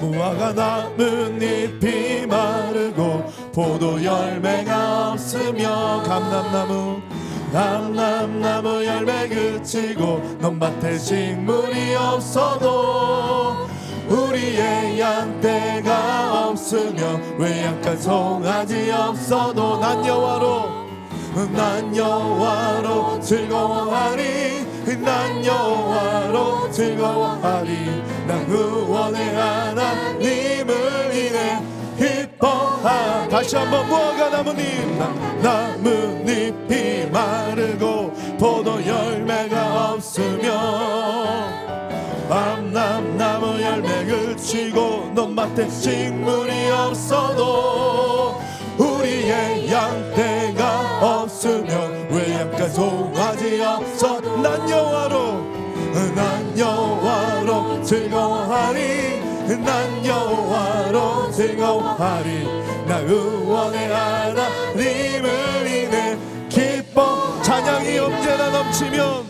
무화과 나뭇잎이 마르고 포도 열매가 없으며 감람나무 감람나무 열매 그치고 논밭에 식물이 없어도 우리의 양떼가 없으며 외양간 송아지 없어도 난 여호와로 난 여호와로 즐거워하리 난 여호와로 즐거워하리. 난 구원의 하나님을 인해 기뻐하 다시 한번 무화과 나뭇잎 나- 나뭇잎이 마르고 포도 열매가 없으며 밤남 나무 열매 그치고 논밭에 식물이 없어도 우리의 양떼가 없으며 외양간 송아지 없어? 난 여호와로 난 여호와로 즐거워하리. 난 여호와로 즐거워하리. 나 의원의 하나님을 인해 기뻐. 찬양이 언제나 넘치면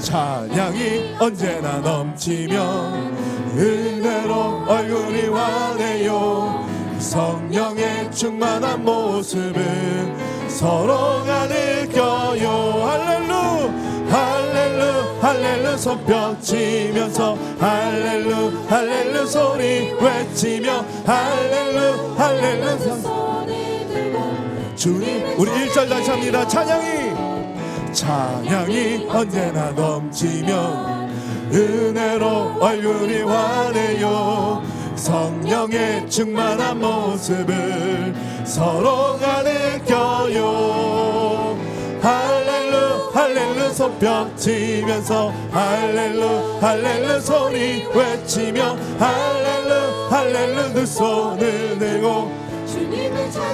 찬양이 언제나 넘치면 은혜로 얼굴이 환해요. 성령의 충만한 모습을 서로가 느껴요. 할렐루 할렐루 할렐루 손뼉 치면서 할렐루 할렐루 소리 외치며 할렐루 할렐루. 주님 우리 1절 다시 합니다. 찬양이 찬양이 언제나 넘치면 은혜로 얼굴이 환해요. 성령의 충만한 모습을 서로가 느껴요 할렐루 할렐루 손뼉 치면서 할렐루 할렐루 소리 외치며 할렐루 할렐루 두 손을 들고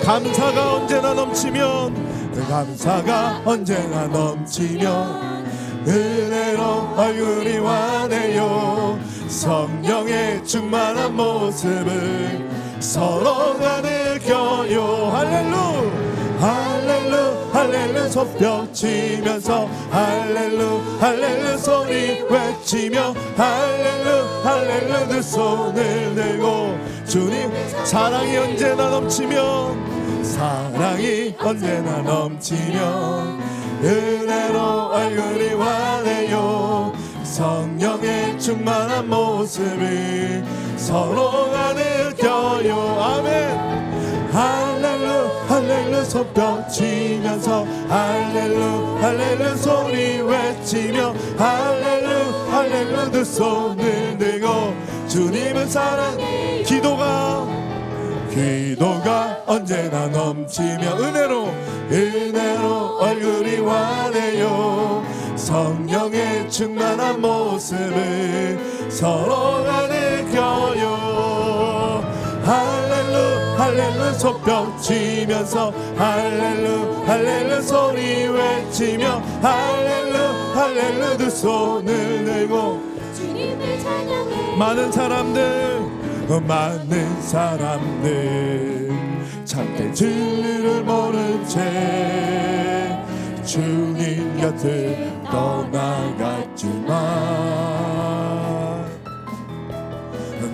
감사가 언제나 넘치면 그 감사가 언제나 넘치면 은혜로 얼굴이 환해요. 성령의 충만한 모습을 서로 가 느껴요. 할렐루 할렐루 할렐루 손뼉 치면서 할렐루 할렐루 소리 외치며 할렐루 할렐루 두 손을 들고 주님 사랑이 언제나 넘치면 사랑이 언제나 넘치면 은혜로 얼굴이 환해요. 성령의 충만한 모습을 서로가 느껴요. 아멘 할렐루 할렐루 손뼉 치면서 할렐루 할렐루 소리 외치며 할렐루 할렐루 두 손을 들고 주님을 사랑해 기도가 기도가 언제나 넘치며 은혜로 은혜로 얼굴이 환해요. 성령의 충만한 모습을 서로가 느껴요 할렐루 손뼉 치면서 할렐루 할렐루 소리 외치며 할렐루 할렐루 두 손을 들고. 주님을 찬양해 많은 사람들 어, 많은 사람들. 참된 진리를 모른 채 주님 곁을 떠나갔지만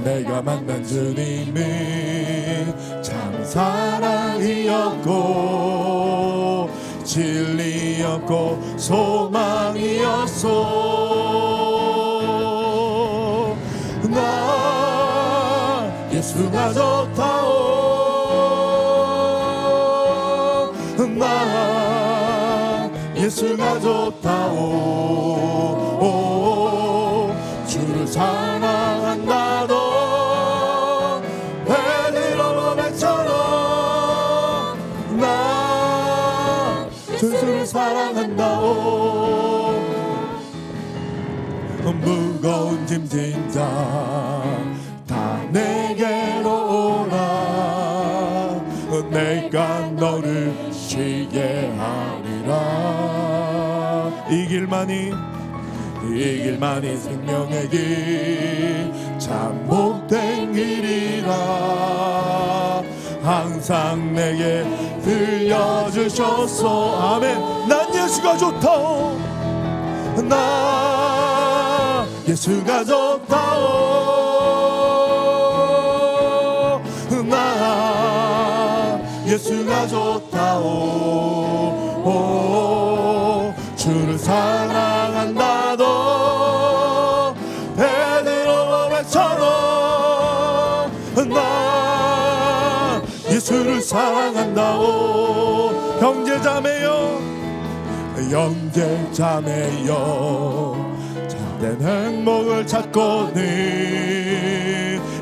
내가 만난 주님은 참 사랑이었고 진리였고 소망이었소. 나 예수가 좋다오. 나 예수가 좋다오. 주를 사랑 사랑한다오. 무거운 짐진 자다 내게로 오라. 내가 너를 쉬게 하리라. 이 길만이 이 길만이 생명의 길 참복된 길이라 항상 내게 들려주셨소 아멘. 난 예수가 좋다. 나 예수가 좋다 나 예수가 좋다오. 사랑한다오. 형제자매여 형제자매여 참된 행복을 찾거든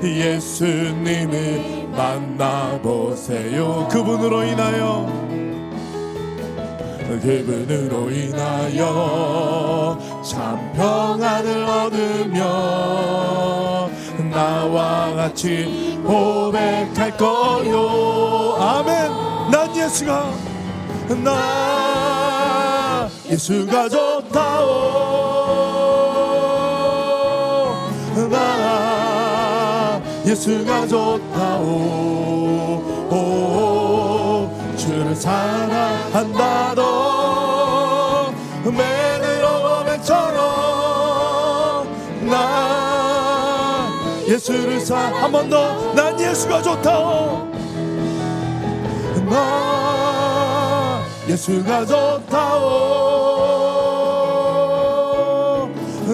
예수님을 만나보세요. 그분으로 인하여 그분으로 인하여 참 평안을 얻으며 나와 같이 고백할 거요. 아멘. 난 예수가 나 예수가 좋다오. 나 예수가 좋다오. 오, 주를 사랑한다 예수를 사한 번 더. 난 예수가 좋다오. 나 예수가 좋다오.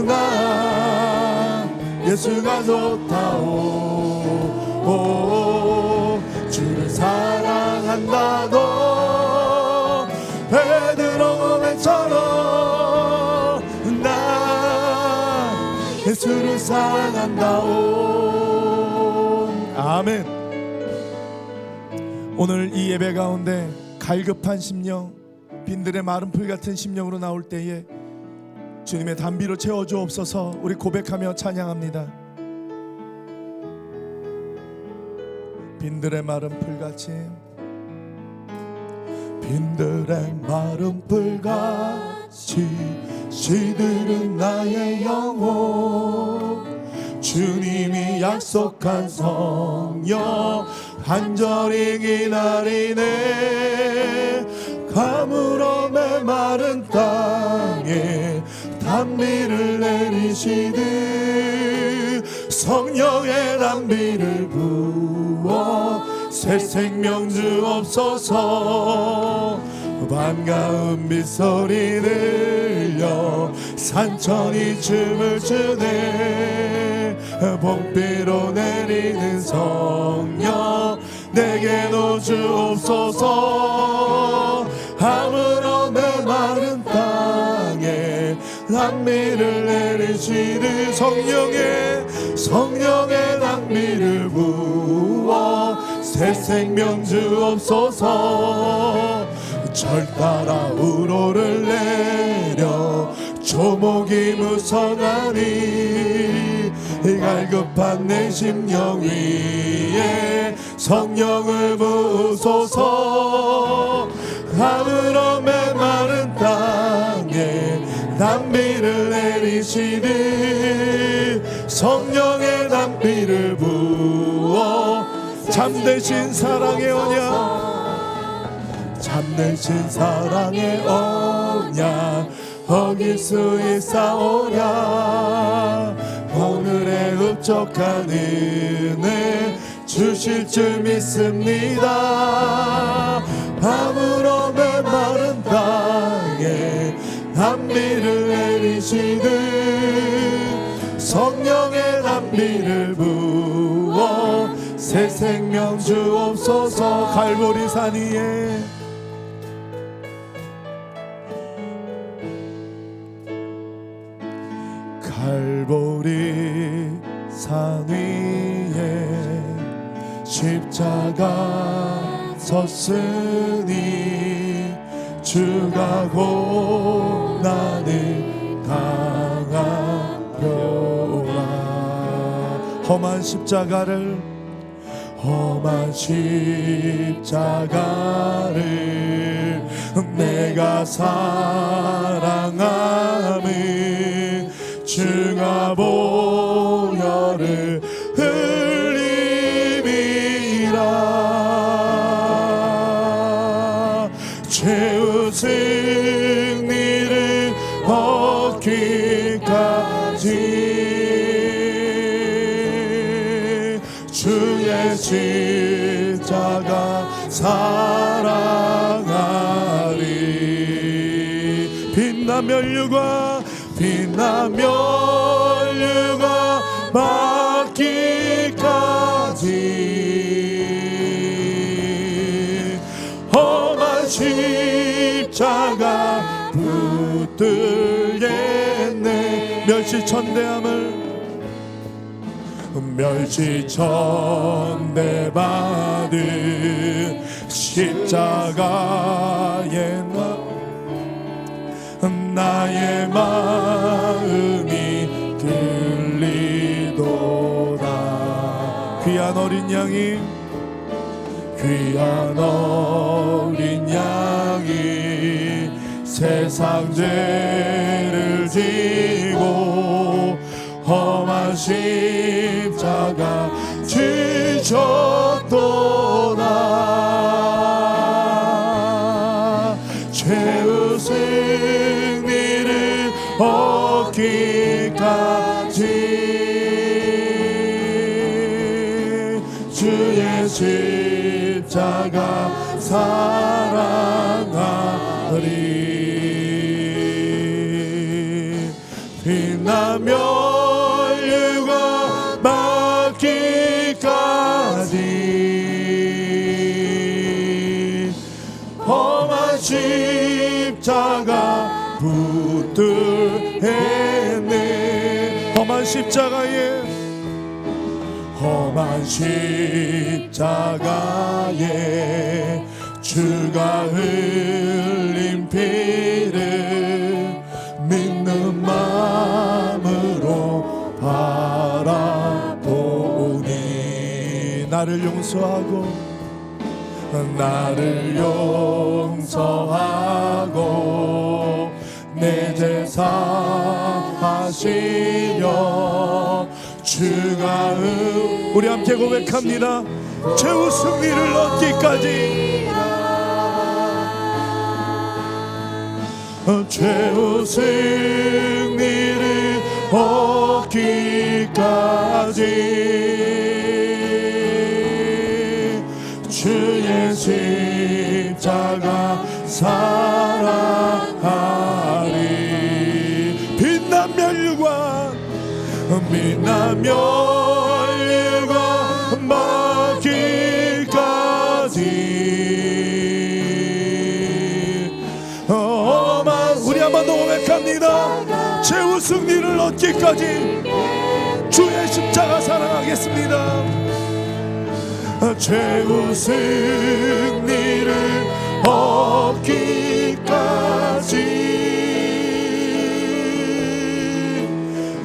나 예수가 좋다오. 오, 주를 사랑한다 도 베드로 맨처럼 나 예수를 사랑한다오 아멘 오늘 이 예배 가운데 갈급한 심령, 빈들의 마른 풀 같은 심령으로 나올 때에 주님의 담비로 채워 주옵소서 우리 고백하며 찬양합니다. 빈들의 마른 풀같이 빈들의 마른 풀같이 시들은 나의 영혼 주님이 약속한 성령 간절히 기다리네. 가물어 메마른 땅에 단비를 내리시듯 성령의 단비를 부어 새 생명 주옵소서 반가운 빗소리 들려 산천이 춤을 추네 봄비로 내리는 성령 내게도 주옵소서. 아무런 메마른 땅에 단미를 내리시는 성령의 성령의 단미를 부어 새 생명 주옵소서. 절 따라 우로를 내려 조목이 무성하니 갈급한 내 심령 위에 성령을 부으소서. 아무런 메마른 땅에 담비를 내리시듯 성령의 담비를 부어 잠대신 사랑의 언약. 잠대신 사랑의 언약. 어길 수 있사오랴 오늘의 흡족한 은혜 주실 줄 믿습니다. 아무런 메마른 땅에 단비를 내리시듯 성령의 단비를 부어 새 생명 주옵소서. 갈보리 산 위에 섰으니 주가 고난을 당하려라. 험한 십자가를 험한 십자가를 내가 사랑함은 주가 보 얻기까지 주의 십자가 사랑하리. 빛나 면류관 빛나 면류관 받기까지. 험한 십자가 붙들겠네 멸시천대함을 멸시천대 받은 십자가에 나 나의 마음이 들리도다. 귀한 어린 양이 귀한 어린 양이 세상 죄를 지고 험한 십자가 지셨도다. 죄의 승리를 얻기까지 주의 십자가 사랑하 유가 막기까지. 험한 십자가 붙들했네. 험한 십자가에 험한 십자가에 주가 흘린 피 나를 용서하고 나를 용서하고 내 제사 하시려 주가 은 우리 함께 고백합니다. 최후 승리를 얻기까지. 어, 최후 승리를 얻기까지 십자가 사랑하리. 빛난 멸류관 빛난 멸류관 막기까지. 어만 우리 한번 더 고백합니다. 최후 승리를 얻기까지 주의 십자가 사랑하겠습니다. 최후 승리를 얻기까지.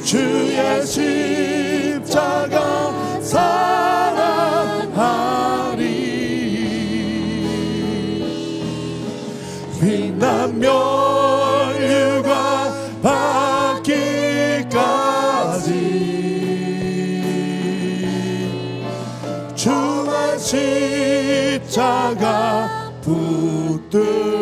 주의 십자가 사랑하리. 멸 Dude.